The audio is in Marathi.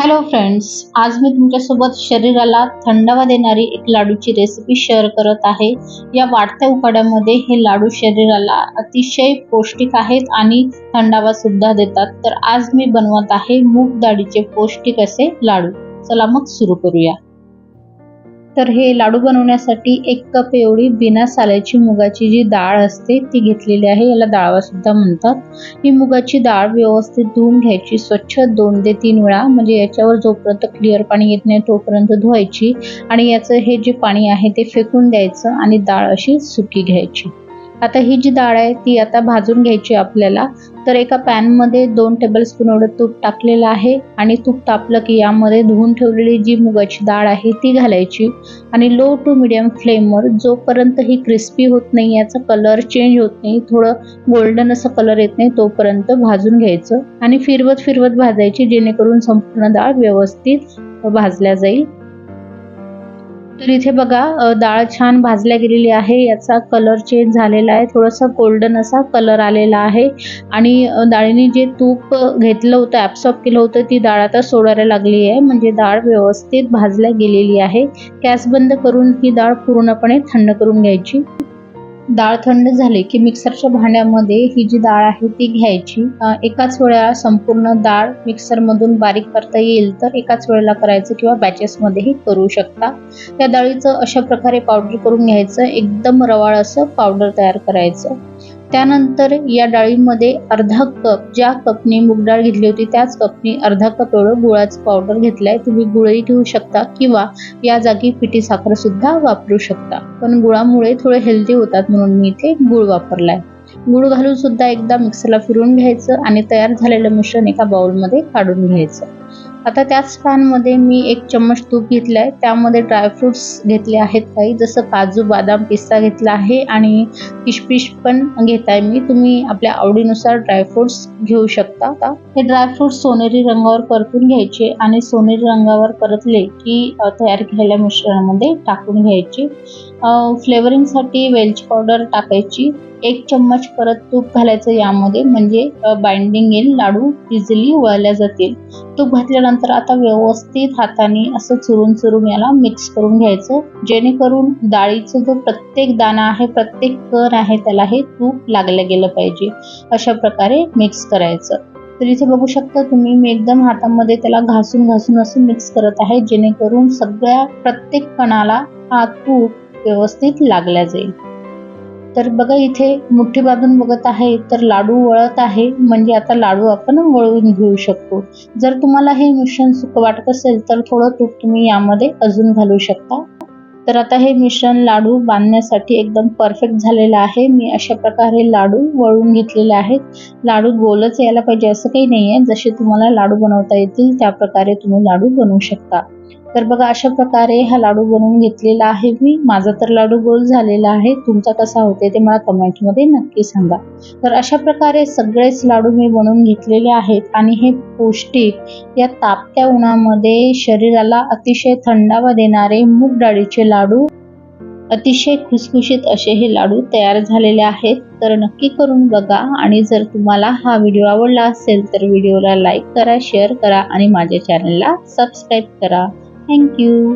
हॅलो फ्रेंड्स आज मी तुमच्यासोबत शरीराला थंडावा देणारी एक लाडूची रेसिपी शेअर करत आहे. या वाढत्या उकाड्यामध्ये हे लाडू शरीराला अतिशय पौष्टिक आहेत आणि थंडावा सुद्धा देतात. तर आज मी बनवत आहे मूग डाळीचे पौष्टिक असे लाडू. चला मग सुरू करूया. तर हे लाडू बनवण्यासाठी एक कप एवढी बिना साल्याची मुगाची जी डाळ असते ती घेतलेली आहे. याला डाळवासुद्धा म्हणतात. ही मुगाची डाळ व्यवस्थित धुवून घ्यायची. स्वच्छ दोन ते तीन वेळा म्हणजे याच्यावर जोपर्यंत क्लिअर पाणी येत नाही तोपर्यंत धुवायची. आणि याचं हे जे पाणी आहे ते फेकून द्यायचं आणि डाळ अशी सुकी घ्यायची. आता ही जी डाळ आहे ती आता भाजून घ्यायची आपल्याला. तर एका पॅनमध्ये दोन टेबलस्पून एवढं तूप टाकलेलं आहे आणि तूप तापलं की यामध्ये धुवून ठेवलेली जी मुगाची डाळ आहे ती घालायची. आणि लो टू मिडियम फ्लेमवर जोपर्यंत ही क्रिस्पी होत नाही याचा कलर चेंज होत नाही थोडं गोल्डन असं कलर येत नाही तोपर्यंत भाजून घ्यायचं. आणि फिरवत फिरवत भाजायची जेणेकरून संपूर्ण डाळ व्यवस्थित भाजल्या जाईल. तर इथे बघा डाळ छान भाजल्या गेलेली आहे. याचा कलर चेंज झालेला आहे. थोडासा गोल्डन असा कलर आलेला आहे. आणि डाळीने जे तूप घेतलं होतं ॲब्सॉर्ब केलं होतं ती डाळ आता सोडायला लागली आहे. म्हणजे डाळ व्यवस्थित भाजल्या गेलेली आहे. गॅस बंद करून ही डाळ पूर्णपणे थंड करून घ्यायची. डाळ थंड झाली की मिक्सरच्या भांड्यामध्ये ही जी डाळ आहे ती घ्यायची. एकाच वेळेला संपूर्ण डाळ मिक्सरमधून बारीक करता येईल तर एकाच वेळेला करायचं किंवा बॅचेसमध्येही करू शकता. त्या डाळीचं अशा प्रकारे पावडर करून घ्यायचं. एकदम रवाळ असं पावडर तयार करायचं. त्यानंतर या डाळीमध्ये अर्धा कप ज्या कपनी मूग डाळ घेतली होती त्याच कपनी अर्धा कप एवढं गुळाचं पावडर घेतलाय. तुम्ही गुळही घेऊ शकता किंवा या जागी पिठी साखर सुद्धा वापरू शकता. पण गुळामुळे थोडे हेल्दी होतात म्हणून मी इथे गुळ वापरलाय. गुळ घालून सुद्धा एकदा मिक्सरला फिरून घ्यायचं आणि तयार झालेलं मिश्रण एका बाउलमध्ये काढून घ्यायचं. आता त्याच पॅनमध्ये मी एक चम्मच तूप घेतलं आहे त्यामध्ये ड्रायफ्रुट्स घेतले आहेत काही जसं काजू बदाम पिस्ता घेतला आहे आणि किशपिश पण घेत आहे मी. तुम्ही आपल्या आवडीनुसार ड्रायफ्रुट्स घेऊ शकता. हे ड्रायफ्रुट्स सोनेरी रंगावर परतून घ्यायचे आणि सोनेरी रंगावर परतले की तयार केलेल्या मिश्रणामध्ये टाकून घ्यायचे. फ्लेवरिंगसाठी वेलची पावडर टाकायची. एक चम्मच परत तूप घालायचं यामध्ये. म्हणजे बाइंडिंग येईल लाडू इझिली वळल्या जातील. तूप घातल्यानंतर आता व्यवस्थित हाताने असं चुरून चुरून याला मिक्स करून घ्यायचं. जेणेकरून डाळीचं जो प्रत्येक दाणा आहे प्रत्येक कण आहे त्याला हे तूप लागलं गेलं पाहिजे. अशा प्रकारे मिक्स करायचं. तर इथे बघू शकता तुम्ही मी एकदम हातामध्ये त्याला घासून घासून असं मिक्स करत आहे जेणेकरून सगळ्या प्रत्येक कणाला हा तूप व्यवस्थित लागला जाईल. तर बघा इथे मुठ्ठी बांधून बघत आहे तर लाडू वळत आहे. म्हणजे आता लाडू आपण वळवून घेऊ शकतो. जर तुम्हाला हे मिश्रण सुक वाटत असेल तर थोडं तूप तुम्ही यामध्ये अजून घालू शकता. तर आता हे मिश्रण लाडू बांधण्यासाठी एकदम परफेक्ट झालेलं आहे. मी अशा प्रकारे लाडू वळून घेतलेले आहेत. लाडू गोलच यायला पाहिजे असं काही नाही आहे जसे तुम्हाला लाडू बनवता येतील त्या प्रकारे तुम्ही लाडू बनवू शकता. तर बघा अशा प्रकारे हा लाडू बनवून घेतलेला आहे मी. माझा तर लाडू गोल झालेला आहे. तुमचा कसा होते ते मला कमेंटमध्ये नक्की सांगा. तर अशा प्रकारे सगळेच लाडू मी बनवून घेतलेले आहेत आणि हे पौष्टिक या तापत्या उन्हामध्ये शरीराला अतिशय थंडावा देणारे मूग डाळीचे लाडू अतिशय खुसखुशीत असे हे लाडू तयार झालेले आहेत तर नक्की करून बघा आणि जर तुम्हाला हा व्हिडिओ आवडला असेल तर व्हिडिओला लाईक करा शेअर करा आणि माझ्या चॅनलला सबस्क्राईब करा थँक्यू.